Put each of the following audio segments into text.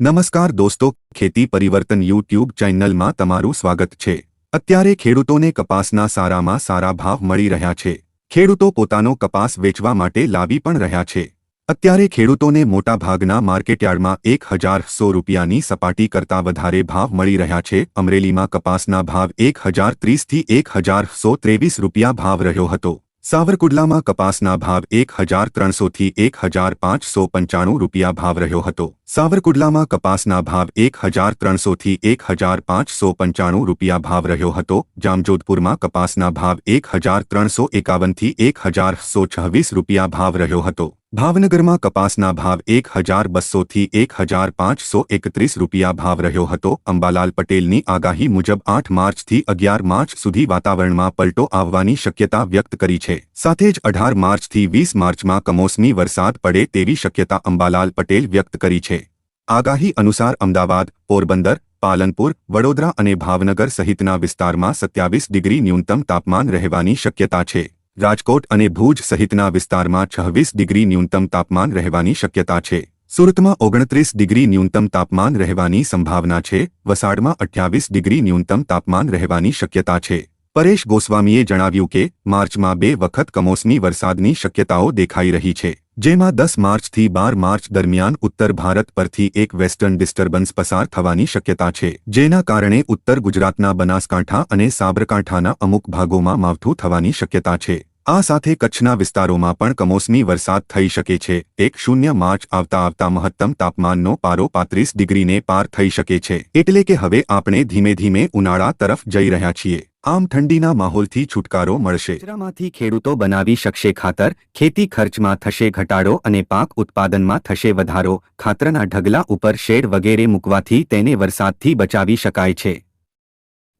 નમસ્કાર દોસ્તો, ખેતી પરિવર્તન યુટ્યુબ ચેનલમાં તમારું સ્વાગત છે. અત્યારે ખેડૂતોને કપાસના સારામાં સારા ભાવ મળી રહ્યા છે. ખેડૂતો પોતાનો કપાસ વેચવા માટે લાવી પણ રહ્યા છે. અત્યારે ખેડૂતોને મોટાભાગના માર્કેટયાર્ડમાં એક હજાર સો રૂપિયાની સપાટી કરતાં વધારે ભાવ મળી રહ્યા છે. અમરેલીમાં કપાસના ભાવ એક હજાર ત્રીસથી એક હજાર સો ત્રેવીસ રૂપિયા ભાવ રહ્યો હતો. સાવરકુંડલામાં કપાસના ભાવ એક હજાર ત્રણસોથી એક હજાર પાંચસો પંચાણું રૂપિયા ભાવ રહ્યો હતો. સાવરકુડલામાં કપાસના ભાવ એક હજાર ત્રણસોથી એક હજાર પાંચસો પંચાણું રૂપિયા ભાવ રહ્યો હતો. જામજોધપુરમાં કપાસના ભાવ એક હજાર ત્રણસો એકાવનથી એક હજાર સો છવ્વીસ રૂપિયા ભાવ રહ્યો હતો. ભાવનગરમાં કપાસના ભાવ એક હજાર બસોથી એક હજાર પાંચસો એકત્રીસ રૂપિયા ભાવ રહ્યો હતો. અંબાલાલ પટેલની આગાહી મુજબ આઠ માર્ચથી અગિયાર માર્ચ સુધી વાતાવરણમાં પલટો આવવાની શક્યતા વ્યક્ત કરી છે. સાથે જ અઢાર માર્ચથી વીસ માર્ચમાં કમોસમી વરસાદ પડે તેવી શક્યતા અંબાલાલ પટેલ વ્યક્ત કરી છે. આગાહી અનુસાર અમદાવાદ, પોરબંદર, પાલનપુર, વડોદરા અને ભાવનગર સહિતના વિસ્તારમાં સત્યાવીસ ડિગ્રી ન્યૂનતમ તાપમાન રહેવાની શક્યતા છે. રાજકોટ અને ભુજ સહિતના વિસ્તારમાં છવ્વીસ ડિગ્રી ન્યૂનતમ તાપમાન રહેવાની શક્યતા છે. સુરતમાં ઓગણત્રીસ ડિગ્રી ન્યૂનતમ તાપમાન રહેવાની સંભાવના છે. વસાડમાં અઠ્યાવીસ ડિગ્રી ન્યૂનતમ તાપમાન રહેવાની શક્યતા છે. પરેશ ગોસ્વામીએ જણાવ્યું કે, માર્ચમાં બે વખત કમોસમી વરસાદની શક્યતાઓ દેખાઈ રહી છે. જેમાં દસ માર્ચથી બાર માર્ચ દરમિયાન ઉત્તર ભારત પરથી એક વેસ્ટર્ન ડિસ્ટર્બન્સ પસાર થવાની શક્યતા છે. જેના કારણે ઉત્તર ગુજરાતના બનાસકાંઠા અને સાબરકાંઠાના અમુક ભાગોમાં માવઠું થવાની શક્યતા છે. આ સાથે કચ્છના વિસ્તારોમાં પણ કમોસમી વરસાદ થઈ શકે છે. એક શૂન્ય માર્ચ આવતા આવતા મહત્તમ તાપમાનનો પારો પાંત્રીસ ડિગ્રીને પાર થઈ શકે છે. એટલે કે હવે આપણે ધીમે ધીમે ઉનાળા તરફ જઈ રહ્યા છીએ. આમ ઠંડીના માહોલથી છુટકારો મળશે. કચરામાંથી ખેડૂતો બનાવી શકશે ખાતર, ખેતી ખર્ચમાં થશે ઘટાડો અને પાક ઉત્પાદનમાં થશે વધારો. ખાતરના ઢગલા ઉપર શેડ વગેરે મૂકવાથી તેને વરસાદથી બચાવી શકાય છે.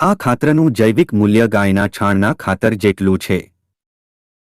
આ ખાતરનું જૈવિક મૂલ્ય ગાયના છાણના ખાતર જેટલું છે.